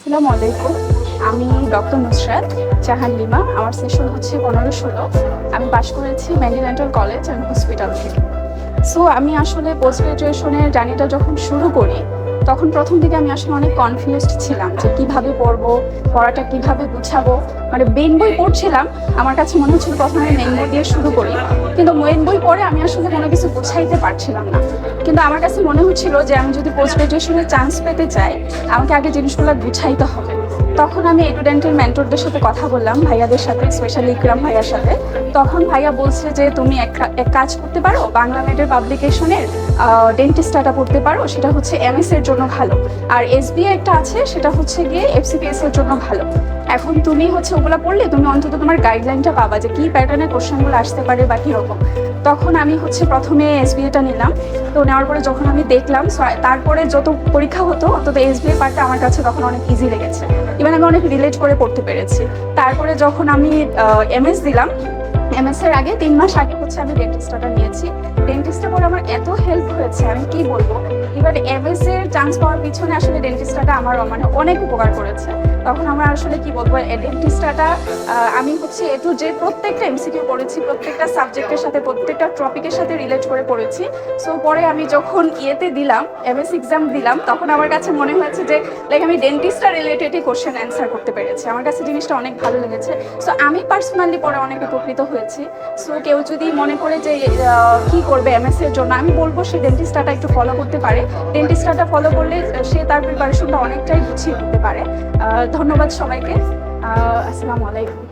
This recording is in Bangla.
আসসালামু আলাইকুম আমি ডক্টর নুসরাত জাহান লিমা। আমার সেশন হচ্ছে পনেরো ষোলো। আমি পাশ করেছি medi dental college and hospital থেকে। সো আমি আসলে পোস্ট গ্রাজুয়েশনের জার্নিটা যখন শুরু করি তখন প্রথম দিকে আমি আসলে অনেক কনফিউজড ছিলাম যে কীভাবে পড়ব, পড়াটা কীভাবে গুছাবো। মানে মেন বই পড়ছিলাম, আমার কাছে মনে হচ্ছিল প্রথমে মেন বই দিয়ে শুরু করি। কিন্তু মেন বই পড়ে আমি আসলে কোনো কিছু গুছাইতে পারছিলাম না। কিন্তু আমার কাছে মনে হচ্ছিল যে আমি যদি পোস্ট গ্রাজুয়েশনের চান্স পেতে চাই, আমাকে আগে জিনিসগুলো গুছাইতে হবে। তখন আমি এডুডেন্টের মেন্টরদের সাথে কথা বললাম, ভাইয়াদের সাথে স্পেশালি ইকরাম ভাইয়ার সাথে। তখন ভাইয়া বলছে যে, তুমি এক কাজ করতে পারো বাংলা মেডের পাবলিকেশনের ডেন্টিস্টাটা পড়তে পারো, সেটা হচ্ছে এমএস এর জন্য ভালো। আর এসবিআই একটা আছে, সেটা হচ্ছে গিয়ে এফসিপিএস এর জন্য ভালো। এখন তুমি হচ্ছে ওগুলা পড়লে তুমি অন্তত তোমার গাইডলাইনটা পাবা যে কি প্যাটার্নের কোশ্চেনগুলো আসতে পারে বা কীরকম তখন আমি হচ্ছে প্রথমে এসবিএটা নিলাম। তো নেওয়ার পরে যখন আমি দেখলাম তারপরে যত পরীক্ষা হতো, অন্তত এসবিএ পার্টটা আমার কাছে তখন অনেক ইজি লেগেছে। ইভেন আমি অনেক রিলেট করে পড়তে পেরেছি। তারপরে যখন আমি এমএস দিলাম এমএস এর আগে তিন মাস আগে হচ্ছে আমি ডেন্টিস্টাটা নিয়েছি। ডেন্টিস্টটা পরে আমার এত হেল্প হয়েছে, আমি কি বলব? এবার এমএস এর চান্স পাওয়ার পিছনে আসলে ডেন্টিস্টাটা আমার মানে অনেক উপকার করেছে। তখন আমার আসলে কি বলব ডেন্টিস্টাটা আমি হচ্ছে এ টু যে প্রত্যেকটা এমসিকিউ পড়েছি, প্রত্যেকটা সাবজেক্টের সাথে, প্রত্যেকটা টপিকের সাথে রিলেট করে পড়েছি। সো পরে আমি যখন ইয়েতে দিলাম এমএস এক্সাম দিলাম, তখন আমার কাছে মনে হয়েছে যে লাইক আমি ডেন্টিস্টটা রিলেটেডই কোশ্চেন অ্যান্সার করতে পেরেছি। আমার কাছে জিনিসটা অনেক ভালো লেগেছে। সো আমি পার্সোনালি পরে অনেক উপকৃত হয়েছি। সো কেউ যদি মনে করে যে কি করবে এমএস এর জন্য, আমি বলব সে ডেন্টিস্টাটা একটু ফলো করতে পারে। ডেন্টিস্টাটা ফলো করলে সে তার প্রিপারেশনটা অনেকটাই গুছিয়ে নিতে পারে। ধন্যবাদ সবাইকে। আসসালামু আলাইকুম।